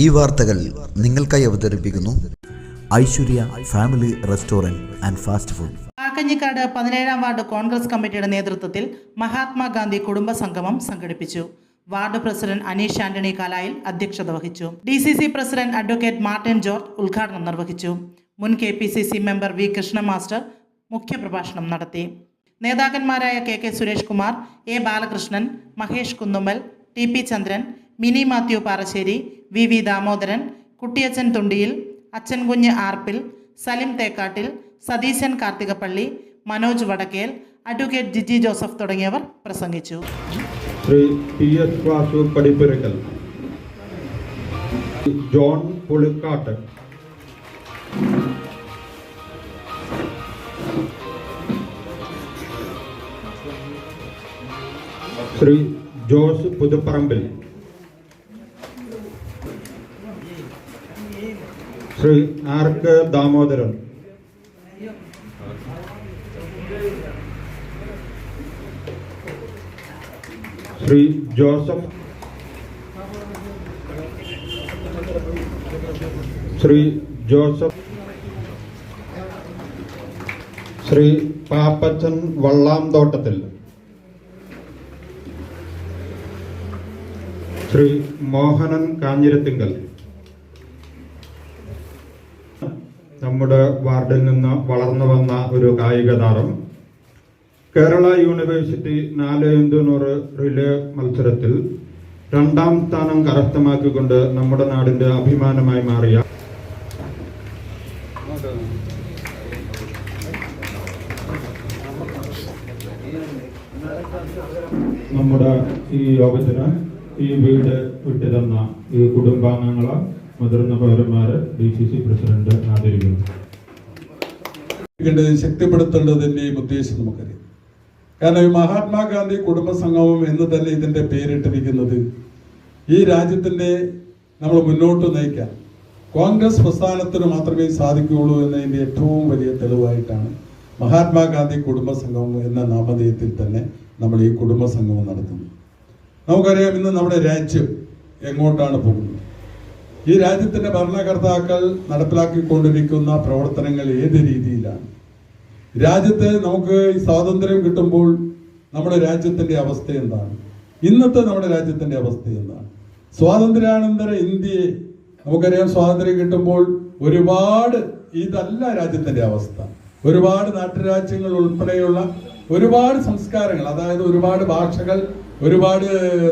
ഈ വാർത്തകൾ നിങ്ങൾക്കായി അവതരിപ്പിക്കുന്നു Aishwarya family restaurant and fast food. Kakkanjikkad പതിനേഴാം വാർഡ് കോൺഗ്രസ് കമ്മിറ്റിയുടെ നേതൃത്വത്തിൽ മഹാത്മാഗാന്ധി കുടുംബ സംഗമം സംഘടിപ്പിച്ചു. വാർഡ് പ്രസിഡന്റ് അനീഷ് ആന്റണി കാലായിൽ അധ്യക്ഷത വഹിച്ചു. D C C president advocate Martin George ഉദ്ഘാടനം നിർവഹിച്ചു. മുൻ K P C C member V Krishna master മുഖ്യപ്രഭാഷണം നടത്തി. നേതാക്കന്മാരായ K K Suresh Kumar A Balakrishnan Mahesh Kunnummal T P Chandran Mini Mathew Parassery V V Damodaran Kuttiyachan Thundiyil Achankunju Arppil Salim Thekkattil Satheesan Karthikappally Manoj Vadakkel advocate Jiji Joseph തുടങ്ങിയവർ പ്രസംഗിച്ചു. Shri John Pulikkattu. Shri Jose Puthuparambil. Shri R K Damodaran. Shri Joseph. Shri Joseph. Shri Pappachan Vallamthottathil. Shri Mohanan Kanjirathinkal. നമ്മുടെ വാർഡിൽ നിന്ന് വളർന്നു വന്ന ഒരു കായിക താരം. കേരള യൂണിവേഴ്സിറ്റി നാല് ഇന്റു നൂറ് റിലേ മത്സരത്തിൽ രണ്ടാം സ്ഥാനം കരസ്ഥമാക്കിക്കൊണ്ട് നമ്മുടെ നാടിന്റെ അഭിമാനമായി മാറിയ നമ്മുടെ ഈ യോഗത്തിന് ഈ വീട് വിട്ടുതന്ന ഈ കുടുംബാംഗങ്ങളെ മുതിർന്ന പൗരന്മാര് ഡി സി സി പ്രസിഡന്റ് ആദരിക്കുന്നു. ണ്ടത് ശക്തിപ്പെടുത്തേണ്ടതിന്റെയും ഉദ്ദേശം നമുക്കറിയാം. കാരണം ഈ മഹാത്മാഗാന്ധി കുടുംബ സംഗമം എന്ന് തന്നെ ഇതിന്റെ പേരിട്ടിരിക്കുന്നത് ഈ രാജ്യത്തിന്റെ നമ്മൾ മുന്നോട്ട് നയിക്കാൻ കോൺഗ്രസ് പ്രസ്ഥാനത്തിന് മാത്രമേ സാധിക്കുകയുള്ളൂ എന്നതിന്റെ ഏറ്റവും വലിയ തെളിവായിട്ടാണ് മഹാത്മാഗാന്ധി കുടുംബ സംഗമം എന്ന നാമധേയത്തിൽ തന്നെ നമ്മൾ ഈ കുടുംബ സംഗമം നടത്തുന്നത്. നമുക്കറിയാം ഇന്ന് നമ്മുടെ രാജ്യം എങ്ങോട്ടാണ് പോകുന്നത്? ഈ രാജ്യത്തിന്റെ ഭരണകർത്താക്കൾ നടപ്പിലാക്കിക്കൊണ്ടിരിക്കുന്ന പ്രവർത്തനങ്ങൾ ഏത് രീതിയിലാണ്? രാജ്യത്ത് നമുക്ക് ഈ സ്വാതന്ത്ര്യം കിട്ടുമ്പോൾ നമ്മുടെ രാജ്യത്തിന്റെ അവസ്ഥ എന്താണ്? ഇന്നത്തെ നമ്മുടെ രാജ്യത്തിന്റെ അവസ്ഥ എന്താണ്? സ്വാതന്ത്ര്യാനന്തര ഇന്ത്യയെ നമുക്കറിയാം സ്വാതന്ത്ര്യം കിട്ടുമ്പോൾ ഒരുപാട് ഇതല്ല രാജ്യത്തിന്റെ അവസ്ഥ. ഒരുപാട് നാട്ടുരാജ്യങ്ങൾ ഉൾപ്പെടെയുള്ള ഒരുപാട് സംസ്കാരങ്ങൾ അതായത് ഒരുപാട് ഭാഷകൾ ഒരുപാട്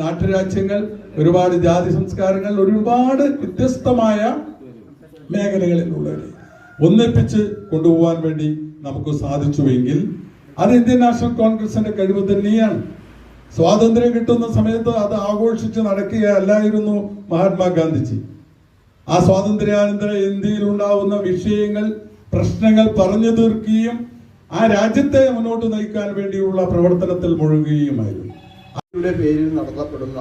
നാട്ടുരാജ്യങ്ങൾ ഒരുപാട് ജാതി സംസ്കാരങ്ങൾ ഒരുപാട് വ്യത്യസ്തമായ മേഖലകളിലുള്ളവരെ ഒന്നിപ്പിച്ച് കൊണ്ടുപോകാൻ വേണ്ടി നമുക്ക് സാധിച്ചുവെങ്കിൽ അത് ഇന്ത്യൻ നാഷണൽ കോൺഗ്രസിന്റെ കഴിവ് തന്നെയാണ്. സ്വാതന്ത്ര്യം കിട്ടുന്ന സമയത്ത് അത് ആഘോഷിച്ച് നടക്കുകയല്ലായിരുന്നു മഹാത്മാഗാന്ധിജി. ആ സ്വാതന്ത്ര്യാനന്തര ഇന്ത്യയിൽ ഉണ്ടാവുന്ന വിഷയങ്ങൾ പ്രശ്നങ്ങൾ പറഞ്ഞു തീർക്കുകയും ആ രാജ്യത്തെ മുന്നോട്ട് നയിക്കാൻ വേണ്ടിയുള്ള പ്രവർത്തനത്തിൽ മുഴുകുകയുമായിരുന്നു. യുടെ പേരിൽ നടത്തപ്പെടുന്ന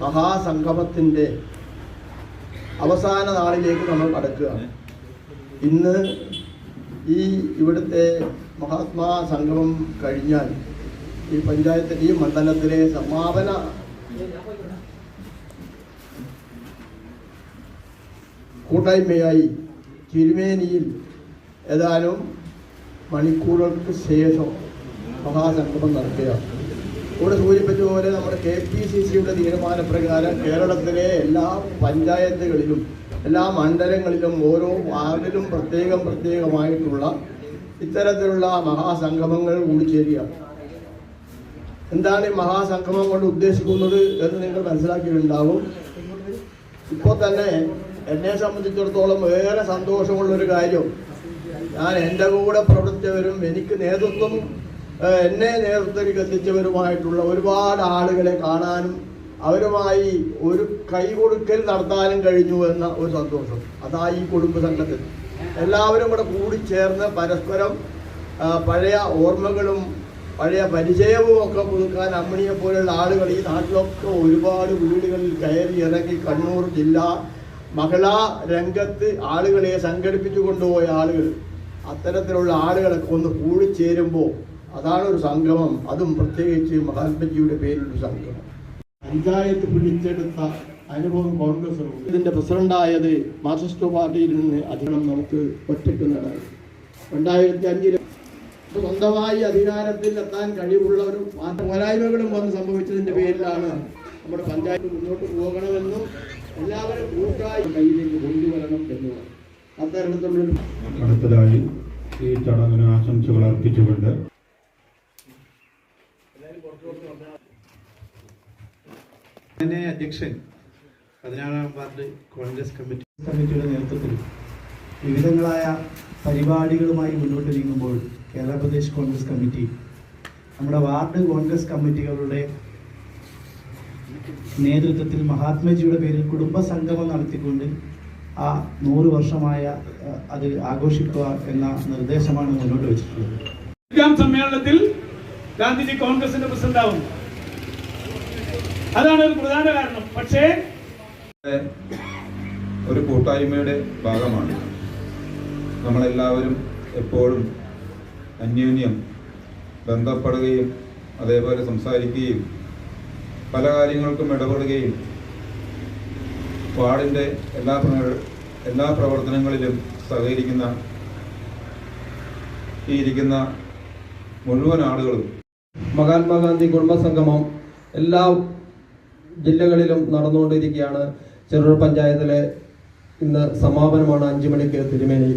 മഹാസംഗമത്തിന്റെ അവസാന നാളിലേക്ക് നമ്മൾ കടക്കുകയാണ് ഇന്ന് ഈ ഇവിടുത്തെ മഹാത്മാ സംഗമം കഴിഞ്ഞാൽ ഈ പഞ്ചായത്ത് ഈ മണ്ഡലത്തിലെ സമാപന കൂട്ടായ്മയായി തിരുമേനിയിൽ ഏതാനും മണിക്കൂറുകൾക്ക് ശേഷം മഹാസംഗമം നടക്കുകയാണ്. ഇവിടെ സൂചിപ്പിച്ച പോലെ നമ്മുടെ കെ പി സി സിയുടെ തീരുമാനപ്രകാരം കേരളത്തിലെ എല്ലാ പഞ്ചായത്തുകളിലും എല്ലാ മണ്ഡലങ്ങളിലും ഓരോ വാർഡിലും പ്രത്യേകം പ്രത്യേകമായിട്ടുള്ള ഇത്തരത്തിലുള്ള മഹാസംഗമങ്ങൾ കൂടിച്ചേരുകയാണ് എന്താണ് ഈ മഹാസംഗമം കൊണ്ട് ഉദ്ദേശിക്കുന്നത് എന്ന് നിങ്ങൾ മനസ്സിലാക്കിയിട്ടുണ്ടാവും ഇപ്പോൾ തന്നെ എന്നെ സംബന്ധിച്ചിടത്തോളം ഏറെ സന്തോഷമുള്ളൊരു കാര്യം ഞാൻ എന്റെ കൂടെ പ്രവർത്തിച്ചവരും എനിക്ക് നേതൃത്വം എന്നെ നേതൃത്വത്തിൽ എത്തിച്ചവരുമായിട്ടുള്ള ഒരുപാട് ആളുകളെ കാണാനും അവരുമായി ഒരു കൈകൊടുക്കൽ നടത്താനും കഴിഞ്ഞു എന്ന ഒരു സന്തോഷം. അതാ ഈ കുടുംബ സംഘത്തിൽ. എല്ലാവരും കൂടെ കൂടിച്ചേർന്ന് പരസ്പരം പഴയ ഓർമ്മകളും പഴയ പരിചയവും ഒക്കെ പുതുക്കാൻ അമ്മിണിയെ പോലെയുള്ള ആളുകൾ ഈ നാട്ടിലൊക്കെ ഒരുപാട് വീടുകളിൽ കയറി ഇറങ്ങി കണ്ണൂർ ജില്ല മഹിളാ രംഗത്ത് ആളുകളെ സംഘടിപ്പിച്ചു കൊണ്ടുപോയ ആളുകൾ അത്തരത്തിലുള്ള ആളുകളൊക്കെ ഒന്ന് കൂടിച്ചേരുമ്പോൾ അതാണ് ഒരു സംഗമം. അതും പ്രത്യേകിച്ച് മഹാത്മജിയുടെ പേരിലൊരു സംഗമം. പഞ്ചായത്ത് പിടിച്ചെടുത്ത അനുഭവം കോൺഗ്രസ് ഇതിന്റെ പ്രസിഡന്റായത് മാർക്സിസ്റ്റ് പാർട്ടിയിൽ നിന്ന് അധികം നമുക്ക് ഒറ്റയ്ക്ക് നടന്നു രണ്ടായിരത്തി അഞ്ചിൽ സ്വന്തമായി അധികാരത്തിൽ എത്താൻ കഴിവുള്ളവരും പോരായ്മകളും വന്ന് സംഭവിച്ചതിന്റെ പേരിലാണ് നമ്മുടെ പഞ്ചായത്ത് മുന്നോട്ട് പോകണമെന്നും എല്ലാവരും കൂട്ടായി കയ്യിലേക്ക് കൊണ്ടുവരണം എന്നുള്ളത്. അത്തരത്തിലുള്ള അടുത്തതായി ഈ ചടങ്ങിന് ആശംസകൾ അർപ്പിച്ചുകൊണ്ട് അധ്യക്ഷൻ പതിനാറാം വാർഡ് കോൺഗ്രസ് കമ്മിറ്റി കമ്മിറ്റിയുടെ നേതൃത്വത്തിൽ വിവിധങ്ങളായ പരിപാടികളുമായി മുന്നോട്ട് നീങ്ങുമ്പോൾ കേരള പ്രദേശ് കോൺഗ്രസ് കമ്മിറ്റി നമ്മുടെ വാർഡ് കോൺഗ്രസ് കമ്മിറ്റികളുടെ നേതൃത്വത്തിൽ മഹാത്മജിയുടെ പേരിൽ കുടുംബ സംഗമം നടത്തിക്കൊണ്ട് ആ നൂറ് വർഷമായ അത് ആഘോഷിക്കുക എന്ന നിർദ്ദേശമാണ് മുന്നോട്ട് വെച്ചിട്ടുള്ളത്. സമ്മേളനത്തിൽ ഗാന്ധിജി കോൺഗ്രസിന്റെ പ്രസിഡന്റ് ആവുന്നു അതാണ് ഒരു പ്രധാന കാരണം. പക്ഷേ ഒരു കൂട്ടായ്മയുടെ ഭാഗമാണ്. നമ്മളെല്ലാവരും എപ്പോഴും അന്യോന്യം ബന്ധപ്പെടുകയും അതേപോലെ സംസാരിക്കുകയും പല കാര്യങ്ങൾക്കും ഇടപെടുകയും വാർഡിന്റെ എല്ലാ എല്ലാ പ്രവർത്തനങ്ങളിലും സഹകരിക്കുന്ന ഈ ഇരിക്കുന്ന മുഴുവൻ ആളുകളും മഹാത്മാഗാന്ധി കുടുംബസംഗമം എല്ലാ ജില്ലകളിലും നടന്നുകൊണ്ടിരിക്കുകയാണ്. ചെറുപുഴ പഞ്ചായത്തിലെ ഇന്ന് സമാപനമാണ് അഞ്ചു മണിക്ക് തിരുമേനി.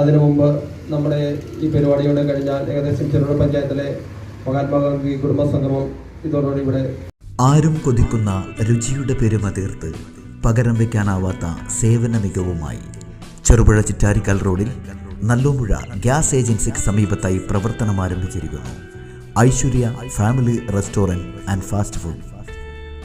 അതിനു മുമ്പ് നമ്മുടെ ഈ പരിപാടിയോടെ കഴിഞ്ഞാൽ ഏകദേശം ചെറുപുഴ പഞ്ചായത്തിലെ മഹാത്മാഗാന്ധി കുടുംബസംഗമം ഇതോടുകൂടി ഇവിടെ ആരും കൊതിക്കുന്ന രുചിയുടെ പെരുമ തീർത്ത് പകരം വയ്ക്കാനാവാത്ത സേവന മികവുമായി ചെറുപുഴ ചിറ്റാരിക്കൽ റോഡിൽ നല്ലോമ്പുഴ ഗ്യാസ് ഏജൻസിക്ക് സമീപത്തായി പ്രവർത്തനം ആരംഭിച്ചിരിക്കുന്നു. Aishwarya family restaurant and fast food.